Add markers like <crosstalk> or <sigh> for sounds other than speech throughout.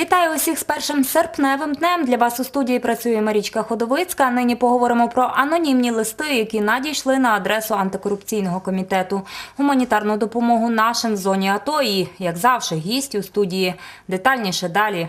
Вітаю усіх з першим серпневим днем. Для вас у студії працює Марічка Ходовицька. Нині поговоримо про анонімні листи, які надійшли на адресу антикорупційного комітету. Гуманітарну допомогу нашим в зоні АТО і, як завжди, гість у студії. Детальніше далі.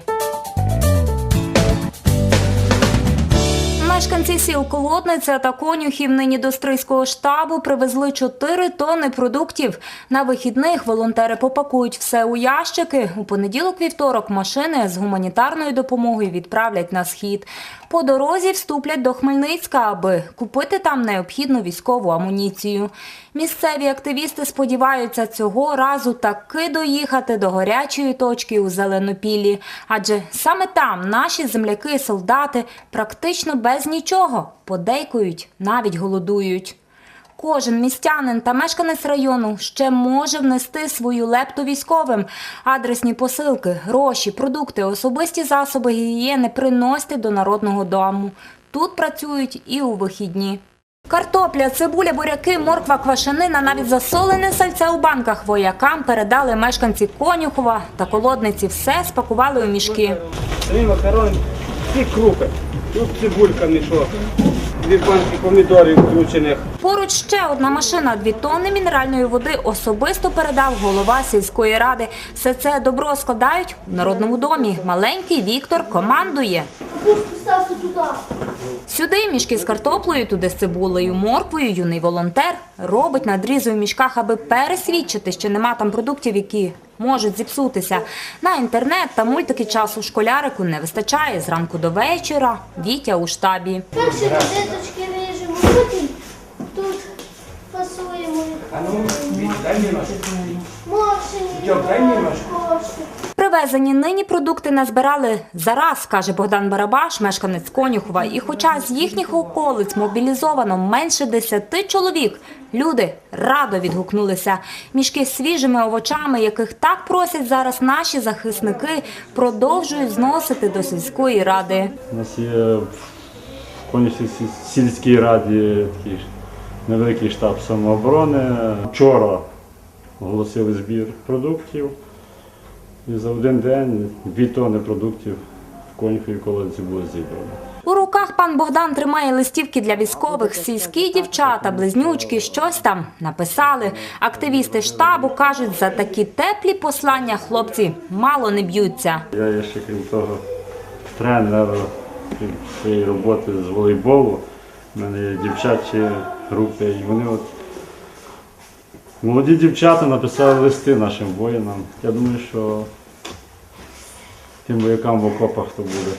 Мешканці сіл Колодниця та Конюхів нині до Стрийського штабу привезли 4 тонни продуктів. На вихідних волонтери попакують все у ящики. У понеділок-вівторок машини з гуманітарною допомогою відправлять на схід. По дорозі вступлять до Хмельницька, аби купити там необхідну військову амуніцію. Місцеві активісти сподіваються цього разу таки доїхати до гарячої точки у Зеленопіллі. Адже саме там наші земляки, солдати практично без нічого подейкують, навіть голодують. Кожен містянин та мешканець району ще може внести свою лепту військовим. Адресні посилки, гроші, продукти, особисті засоби гігієни приносьте до народного дому. Тут працюють і у вихідні. Картопля, цибуля, буряки, морква, квашенина, навіть засолене сальце у банках воякам передали мешканці Конюхова та Колодниці. Все спакували у мішки. Три макарони, всі крупи. Тут цибулька мішок, дві помідорів включених. Поруч ще одна машина, дві тонни мінеральної води особисто передав голова сільської ради. Все це добро складають в народному домі. Маленький Віктор командує. Сюди мішки з картоплею, туди з цибулею, морквою. Юний волонтер робить надрізи в мішках, аби пересвідчити, що нема там продуктів, які можуть зіпсутися. На інтернет та мультики часу школярику не вистачає зранку до вечора. Вітя у штабі. Перші розеточки режемо, потім тут фасуємо. дай мені нож. Моршені, Йо, дай мені нож. кошти. Привезені нині продукти назбирали зараз, каже Богдан Барабаш, мешканець Конюхова. І хоча з їхніх околиць мобілізовано менше десяти чоловік, люди радо відгукнулися. Мішки з свіжими овочами, яких так просять зараз наші захисники, продовжують зносити до сільської ради. У нас є в Конюшій сільській раді такий невеликий штаб самооборони. Вчора оголосили збір продуктів. І за один день дві тонни продуктів в Конюховій колодці було зібрано. У руках пан Богдан тримає листівки для військових. Сільські дівчата, близнючки, щось там написали. Активісти штабу кажуть, за такі теплі послання хлопці мало не б'ються. Я є ще крім того тренер крім своєї роботи з волейболу. У мене є дівчачі групи, і вони от молоді дівчата написали листи нашим воїнам. Я думаю, що тим воякам в окопах то буде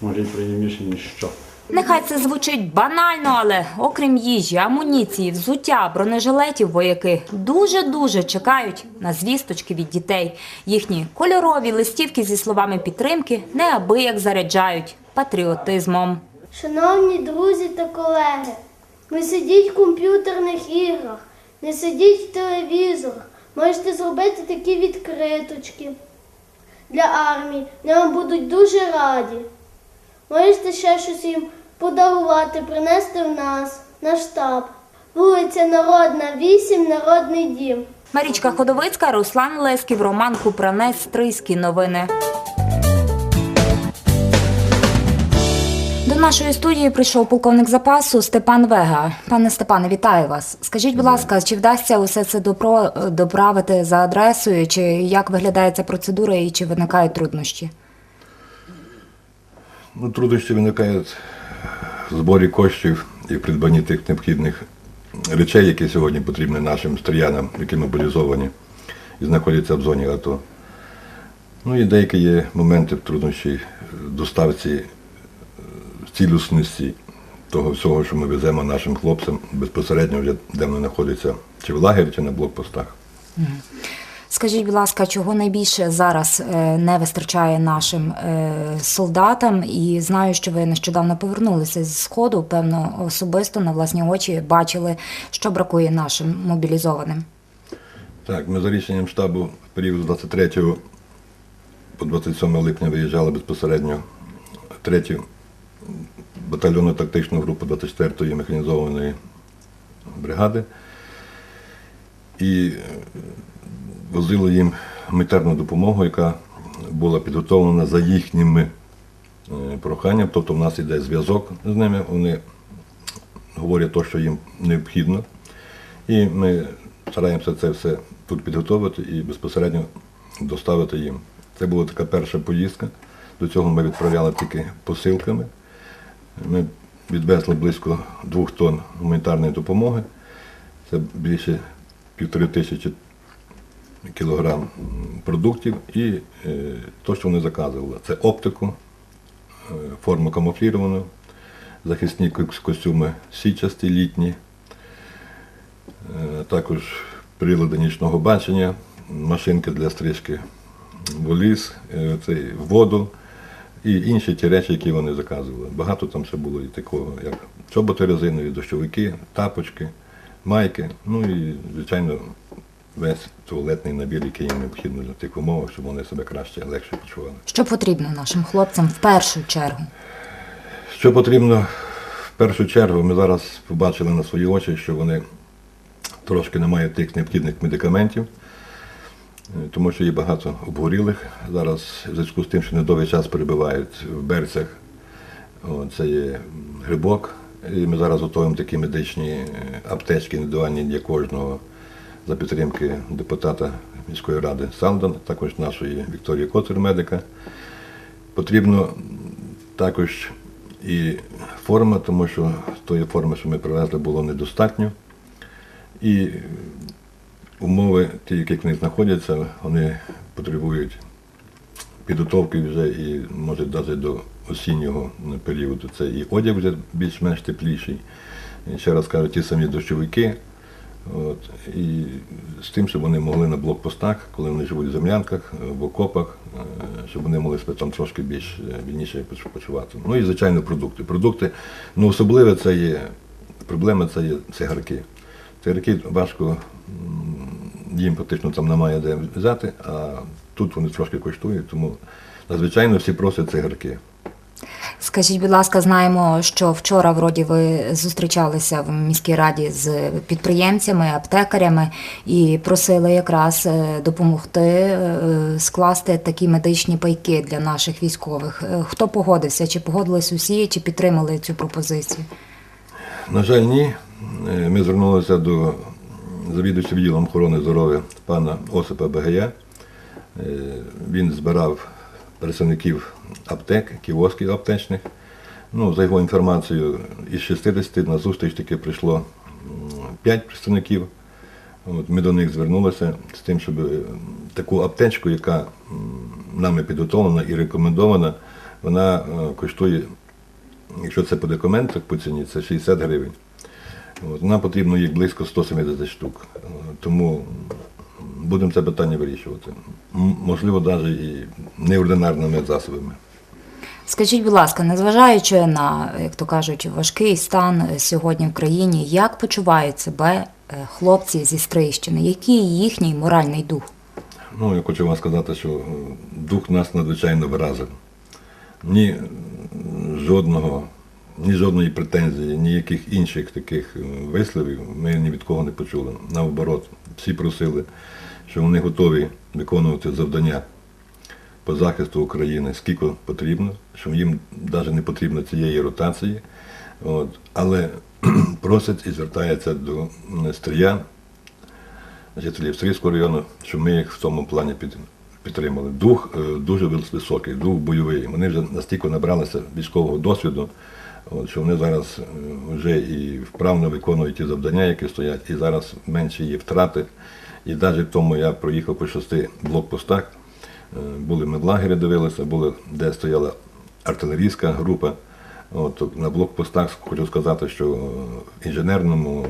може й приємніше, ніж що. Нехай це звучить банально, але окрім їжі, амуніції, взуття, бронежилетів, вояки дуже-дуже чекають на звісточки від дітей. Їхні кольорові листівки зі словами підтримки неабияк заряджають патріотизмом. Шановні друзі та колеги, не сидіть в комп'ютерних іграх, не сидіть в телевізорах. Можете зробити такі відкриточки для армії. Вони вам будуть дуже раді. Можете ще щось їм подарувати, принести в нас, на штаб. Вулиця Народна, 8, Народний дім. Марічка Ходовицька, Руслан Лесків, Роман Купранець, Стрийські новини. До нашої студії прийшов полковник запасу Степан Вега. Пане Степане, вітаю вас. Скажіть, будь ласка, чи вдасться усе це доправити за адресою, чи як виглядає ця процедура і чи виникають труднощі? Ну, труднощі виникають в зборі коштів і в придбанні тих необхідних речей, які сьогодні потрібні нашим стріянам, які мобілізовані і знаходяться в зоні АТО. Ну і деякі є моменти труднощі в доставці цілісності того всього, що ми веземо нашим хлопцям безпосередньо, вже де вони знаходяться, чи в лагері, чи на блокпостах. Скажіть, будь ласка, чого найбільше зараз е, не вистачає нашим е, солдатам? І знаю, що ви нещодавно повернулися з сходу, певно, особисто на власні очі бачили, що бракує нашим мобілізованим. Так, ми за рішенням штабу в період з 23 по 27 липня виїжджали безпосередньо в 3 батальйонну тактичну групу 24-ї механізованої бригади і е, возили їм гуманітарну допомогу, яка була підготовлена за їхніми е, проханням. Тобто в нас йде зв'язок з ними, вони говорять те, що їм необхідно. І ми стараємося це все тут підготовити і безпосередньо доставити їм. Це була така перша поїздка. До цього ми відправляли тільки посилками. Ми відвезли близько двох тонн гуманітарної допомоги. Це більше півтори тисячі кілограм продуктів і те, що вони заказували. Це оптику, е, форму камуфліровану, захисні костюми січасті, літні, е, також прилади нічного бачення, машинки для стрижки воліз, е, воду і інші ті речі, які вони заказували. Багато там ще було і такого, як чоботи резинові, дощовики, тапочки, майки, ну і, звичайно, весь туалетний набір, який їм необхідно для тих умовах, щоб вони себе краще, легше почували. Що потрібно нашим хлопцям в першу чергу? Що потрібно в першу чергу, ми зараз побачили на свої очі, що вони трошки не мають тих необхідних медикаментів, тому що є багато обгорілих. Зараз в зв'язку з тим, що недовгий час перебувають в берцях, це є грибок. І ми зараз готуємо такі медичні е, аптечки індивідуальні для кожного за підтримки депутата міської ради Салдан, також нашої Вікторії Коцер, медика. Потрібно також і форма, тому що тої форми, що ми привезли, було недостатньо. І умови, ті, в них знаходяться, вони потребують підготовки вже і може навіть до осіннього періоду. Це і одяг вже більш-менш тепліший. І ще раз кажу, ті самі дощовики. От, і з тим, щоб вони могли на блокпостах, коли вони живуть в землянках, в окопах, е, щоб вони могли себе там трошки більш е, вільніше почувати. Ну і звичайно продукти. Продукти, ну особливе це є, проблема це є цигарки. Цигарки важко, їм практично там немає де взяти, а тут вони трошки коштують, тому надзвичайно всі просять цигарки. Скажіть, будь ласка, знаємо, що вчора вроді ви зустрічалися в міській раді з підприємцями, аптекарями і просили якраз е, допомогти е, скласти такі медичні пайки для наших військових. Е, Хто погодився? Чи погодились усі, чи підтримали цю пропозицію? На жаль, ні. Ми звернулися до завідувача відділом охорони здоров'я пана Осипа Бегая. Е, Він збирав представників аптек, кіосків аптечних. Ну, за його інформацією, із 60 на зустріч таки прийшло 5 представників. От ми до них звернулися з тим, щоб е, таку аптечку, яка нами підготовлена і рекомендована, вона е, коштує Якщо це по документах по ціні, це 60 гривень. От, нам потрібно їх близько 170 штук. Тому будемо це питання вирішувати. Можливо, навіть і неординарними засобами. Скажіть, будь ласка, незважаючи на, як то кажуть, важкий стан е, сьогодні в країні, як почувають себе е, хлопці зі Стрийщини? Який їхній моральний дух? Ну, я хочу вам сказати, що е, дух нас надзвичайно виразив. Ні жодного, ні жодної претензії, ніяких інших таких висловів ми ні від кого не почули. Наоборот, всі просили, що вони готові виконувати завдання по захисту України скільки потрібно, що їм навіть не потрібно цієї ротації. От, але <clears throat> просять і звертаються до м, стріян, жителів Стрийського району, щоб ми їх в цьому плані підтримали. Дух е, дуже високий, дух бойовий. Вони вже настільки набралися військового досвіду, що вони зараз е, вже і вправно виконують ті завдання, які стоять, і зараз менші є втрати. І навіть в тому я проїхав по шести блокпостах, е, були медлагері, дивилися, були, де стояла артилерійська група. От, на блокпостах хочу сказати, що в інженерному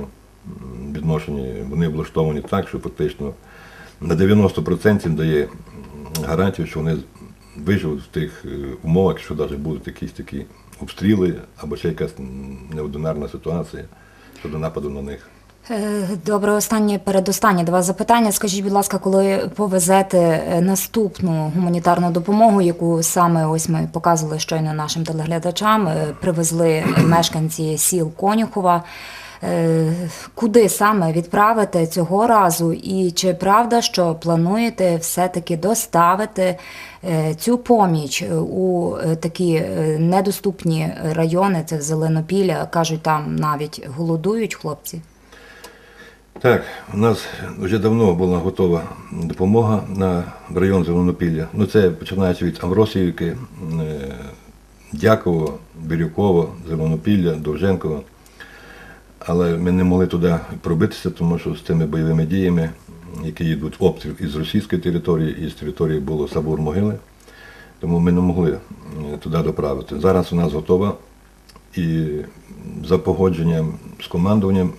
відношенні вони облаштовані так, що фактично на 90% дає гарантію, що вони виживуть в тих е, умовах, що навіть будуть якісь такі обстріли або ще якась неординарна ситуація щодо нападу на них. Е, Добре, останнє передостаннє до вас запитання. Скажіть, будь ласка, коли повезете е, наступну гуманітарну допомогу, яку саме ось ми показували щойно нашим телеглядачам, е, привезли мешканці сіл Конюхова. Е, Куди саме відправите цього разу? І чи правда, що плануєте все-таки доставити е, цю поміч у е, такі недоступні райони? Це в Зеленопілля, кажуть, там навіть голодують хлопці. Так, у нас вже давно була готова допомога на район Зеленопілля. Ну це починаючи від Амросіївки, е, Дяково, Бірюково, Зеленопілля, Довженково. Але ми не могли туди пробитися, тому що з цими бойовими діями, які йдуть обстріл із російської території, і з території було Сабур-Могили, тому ми не могли е, туди доправити. Зараз у нас готова і за погодженням з командуванням,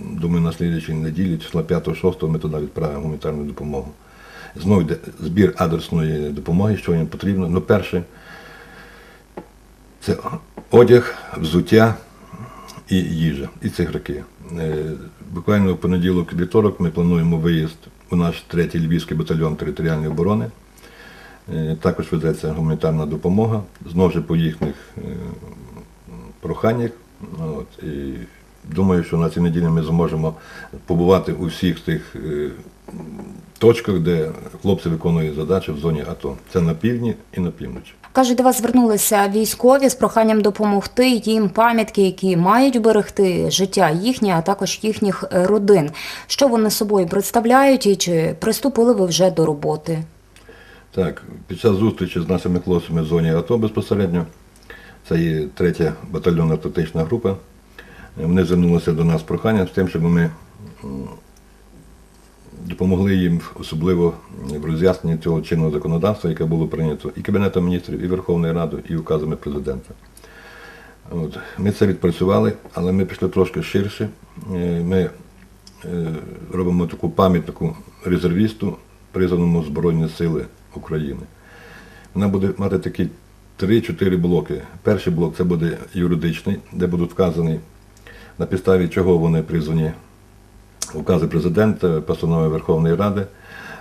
думаю, на слідчій неділі, числа 5-6 ми туди відправимо гуманітарну допомогу. Знову йде збір адресної допомоги, що їм потрібно. Ну, перше, це одяг, взуття і їжа, і цигарки. Е, Буквально в понеділок вівторок ми плануємо виїзд у наш третій Львівський батальйон територіальної оборони. Е, Також ведеться гуманітарна допомога, знову ж по їхніх е, проханнях. От, і думаю, що на цій неділі ми зможемо побувати у всіх тих точках, де хлопці виконують задачі в зоні АТО. Це на півдні і на півночі. Кажуть, до вас звернулися військові з проханням допомогти їм пам'ятки, які мають берегти життя їхнє, а також їхніх родин. Що вони собою представляють і чи приступили ви вже до роботи? Так, під час зустрічі з нашими хлопцями в зоні АТО безпосередньо, це є третя батальйонна тактична група. Вони звернулися до нас з проханням з тим, щоб ми допомогли їм особливо в роз'ясненні цього чинного законодавства, яке було прийнято і Кабінетом міністрів, і Верховною Радою, і указами президента. От. Ми це відпрацювали, але ми пішли трошки ширше. Е, Ми е, робимо таку пам'ятнику резервісту, призваному Збройні Сили України. Вона буде мати такі 3-4 блоки. Перший блок це буде юридичний, де будуть вказані на підставі чого вони призвані укази президента, постанови Верховної Ради.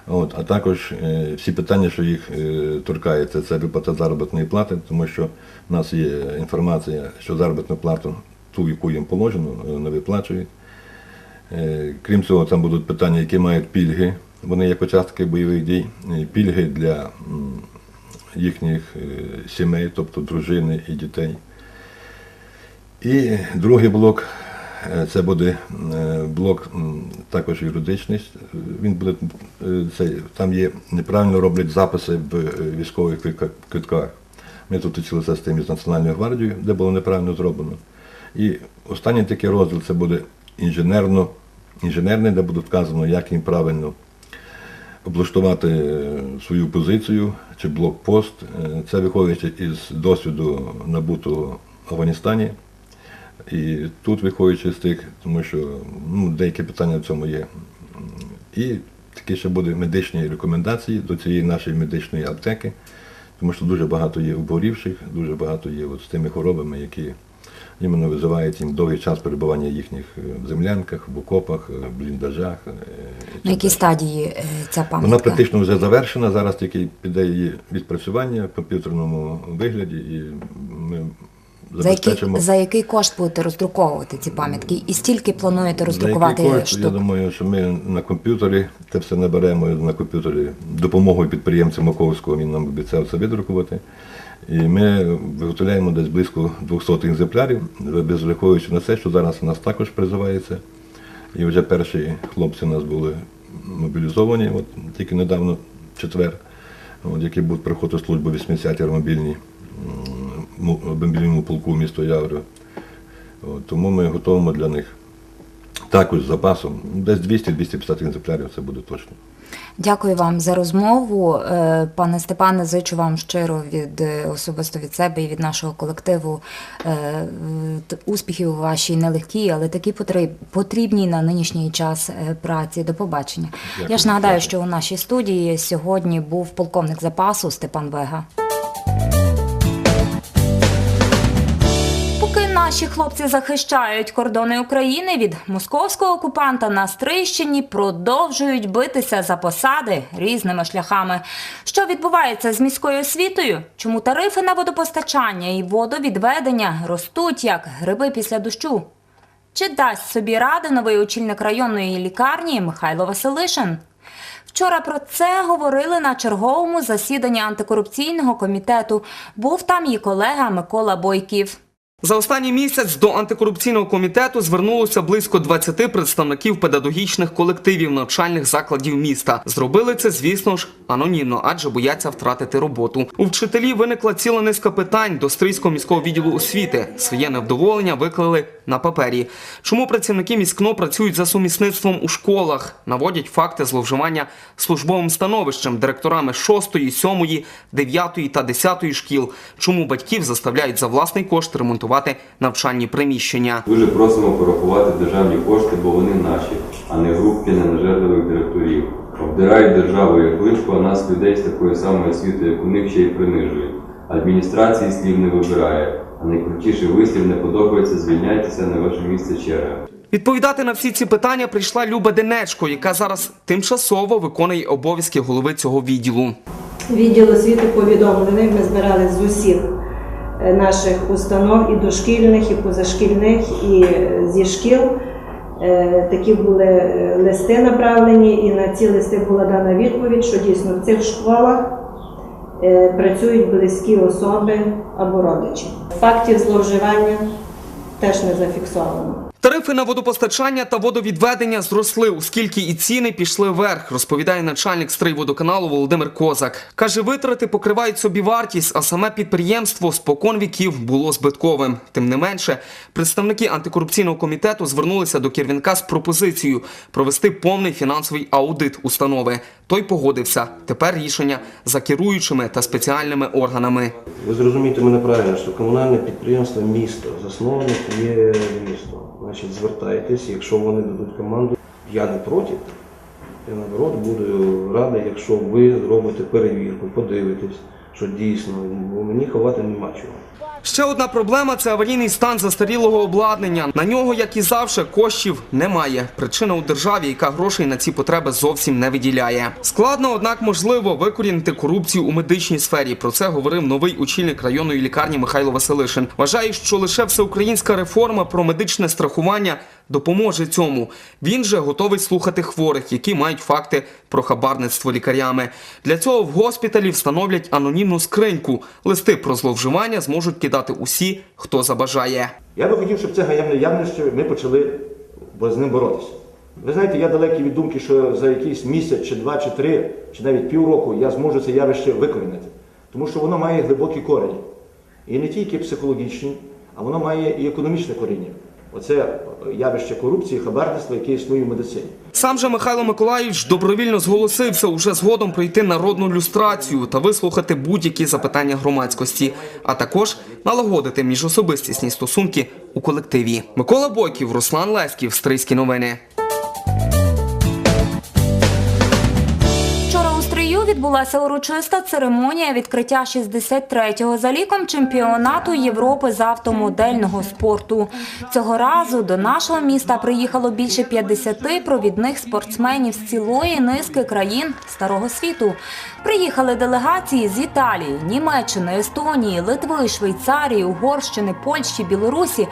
От, а також е, всі питання, що їх е, торкається, це виплата заробітної плати, тому що в нас є інформація, що заробітну плату, ту, яку їм положено, е, не виплачують. Крім цього, там будуть питання, які мають пільги. Вони як учасники бойових дій, пільги для їхніх сімей, тобто дружини і дітей. І другий блок це буде е, блок також юридичний. Він буде е, це, там є неправильно роблять записи в е, військових квитках. Ми тут вчилися з тим із Національною гвардією, де було неправильно зроблено. І останній такий розділ це буде інженерно, інженерний, де буде вказано, як їм правильно облаштувати е, свою позицію чи блокпост. Е, Це виходячи із досвіду набутого в Афганістані. І тут виходячи з тих, тому що ну, деякі питання в цьому є. І такі ще будуть медичні рекомендації до цієї нашої медичної аптеки, тому що дуже багато є обгорівших, дуже багато є от з тими хворобами, які іменно визивають їм довгий час перебування їхніх е, в землянках, в окопах, е, в бліндажах. е, На якій стадії е, ця Вона практично вже завершена, зараз тільки піде її відпрацювання в комп'ютерному вигляді, і ми забезпечимо. за який кошт будете роздруковувати ці пам'ятки? І стільки плануєте За роздрукувати який кошт, Я думаю, що ми на комп'ютері це все наберемо на комп'ютері допомогою підприємця Маковського, він нам обіцяв це видрукувати. І ми виготовляємо десь близько 200 екземплярів, безраховуючи на це, що зараз у нас також призивається. І вже перші хлопці у нас були мобілізовані, от тільки недавно, четвер, от, які будуть приходити службу 80-ті мобільні мобільному полку місто Явро. Тому ми готуємо для них також з запасом. Десь 200-250 екземплярів це буде точно. Дякую вам за розмову. Е, Пане Степане, зичу вам щиро від е, особисто від себе і від нашого колективу е, успіхів у вашій нелегкій, але такій потріб- потрібній на нинішній час праці. До побачення. Дякую. Я ж нагадаю, що у нашій студії сьогодні був полковник запасу Степан Вега. Наші хлопці захищають кордони України від московського окупанта на Стрийщині, продовжують битися за посади різними шляхами. Що відбувається з міською освітою? Чому тарифи на водопостачання і водовідведення ростуть як гриби після дощу? Чи дасть собі ради новий очільник районної лікарні Михайло Василишин? Вчора про це говорили на черговому засіданні антикорупційного комітету. Був там і колега Микола Бойків. За останній місяць до антикорупційного комітету звернулося близько 20 представників педагогічних колективів навчальних закладів міста. Зробили це, звісно ж, анонімно, адже бояться втратити роботу. У вчителів виникла ціла низка питань до Стрийського міського відділу освіти. Своє невдоволення виклали на папері. Чому працівники міськно працюють за сумісництвом у школах? Наводять факти зловживання службовим становищем директорами 6, 7, 9 та 10 шкіл. Чому батьків заставляють за власний кошт ремонтувати навчальні приміщення? Дуже просимо порахувати державні кошти, бо вони наші, а не групки ненажерливих директорів. Обдирають державу як глибку, а нас, людей з такою самою освітою, як у них ще й принижують. Адміністрації слів не вибирає, а найкрутіший вислів не подобається, звільняйтеся на ваше місце черга. Відповідати на всі ці питання прийшла Люба Денечко, яка зараз тимчасово виконує обов'язки голови цього відділу. Відділ освіти повідомлений. Ми збирали з усіх наших установ, і дошкільних, і позашкільних, і е, зі шкіл. Е, Такі були е, листи направлені, і на ці листи була дана відповідь, що дійсно в цих школах працюють близькі особи або родичі. Фактів зловживання теж не зафіксовано. Тарифи на водопостачання та водовідведення зросли, оскільки і ціни пішли вверх, розповідає начальник стрийводоканалу Володимир Козак. Каже, витрати покривають собі вартість, а саме підприємство спокон віків було збитковим. Тим не менше, представники антикорупційного комітету звернулися до Кірвінка з пропозицією провести повний фінансовий аудит установи. Той погодився. Тепер рішення за керуючими та спеціальними органами. Ви зрозумієте мене правильно, що комунальне підприємство місто, засновник є місто. Значить, звертайтесь, якщо вони дадуть команду, я не проти. Я наоборот буду радий, якщо ви зробите перевірку, подивитесь, що дійсно, бо мені ховати нема чого. Ще одна проблема це аварійний стан застарілого обладнання. На нього, як і завжди, коштів немає. Причина у державі, яка грошей на ці потреби зовсім не виділяє. Складно, однак, можливо викорінити корупцію у медичній сфері. Про це говорив новий очільник районної лікарні Михайло Василишин. Вважає, що лише всеукраїнська реформа про медичне страхування допоможе цьому. Він же готовий слухати хворих, які мають факти про хабарництво лікарями. Для цього в госпіталі встановлять анонімну скриньку. Листи про зловживання зможуть кидати усі, хто забажає. Я би хотів, щоб це гаємне явище ми почали з ним боротися. Ви знаєте, я далекий від думки, що за якийсь місяць, чи два, чи три, чи навіть півроку я зможу це явище викорінити. Тому що воно має глибокі корені. І не тільки психологічні, а воно має і економічне коріння. Оце явище корупції, хабарництва, яке існує в медицині. Сам же Михайло Миколаївич добровільно зголосився уже згодом пройти народну люстрацію та вислухати будь-які запитання громадськості, а також налагодити міжособистісні стосунки у колективі. Микола Бойків, Руслан Леськів, Стрийські новини. Відбулася урочиста церемонія відкриття 63-го за ліком чемпіонату Європи з автомодельного спорту. Цього разу до нашого міста приїхало більше 50 провідних спортсменів з цілої низки країн старого світу. Приїхали делегації з Італії, Німеччини, Естонії, Литви, Швейцарії, Угорщини, Польщі, Білорусі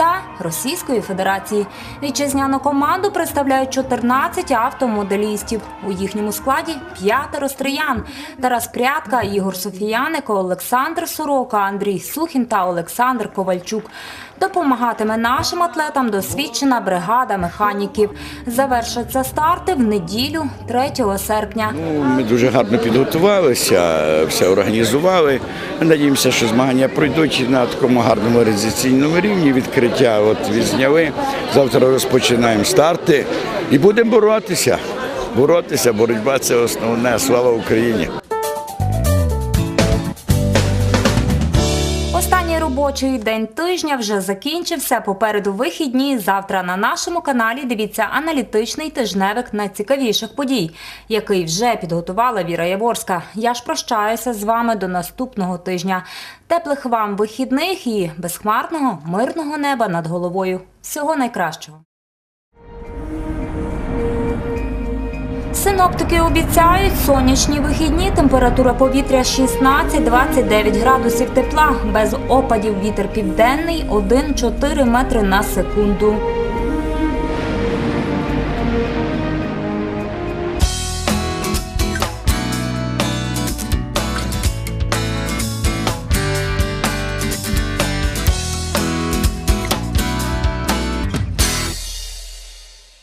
та Російської Федерації. Вітчизняну команду представляють 14 автомоделістів. У їхньому складі п'ятеро стриян: Тарас Прятка, Ігор Софіянико, Олександр Сорока, Андрій Сухін та Олександр Ковальчук. Допомагатиме нашим атлетам досвідчена бригада механіків. Завершаться старти в неділю, 3 серпня. Ну, Ми дуже гарно підготувалися, все організували. Ми надіємося, що змагання пройдуть на такому гарному організаційному рівні. Відкриття от відзняли. Завтра розпочинаємо старти і будемо боротися. Боротися, боротьба це основне. Слава Україні! Робочий день тижня вже закінчився. Попереду вихідні. Завтра на нашому каналі дивіться аналітичний тижневик найцікавіших подій, який вже підготувала Віра Яворська. Я ж прощаюся з вами до наступного тижня. Теплих вам вихідних і безхмарного, мирного неба над головою. Всього найкращого. Синоптики обіцяють сонячні вихідні. Температура повітря 16-29 градусів тепла. Без опадів вітер південний 1-4 метри на секунду.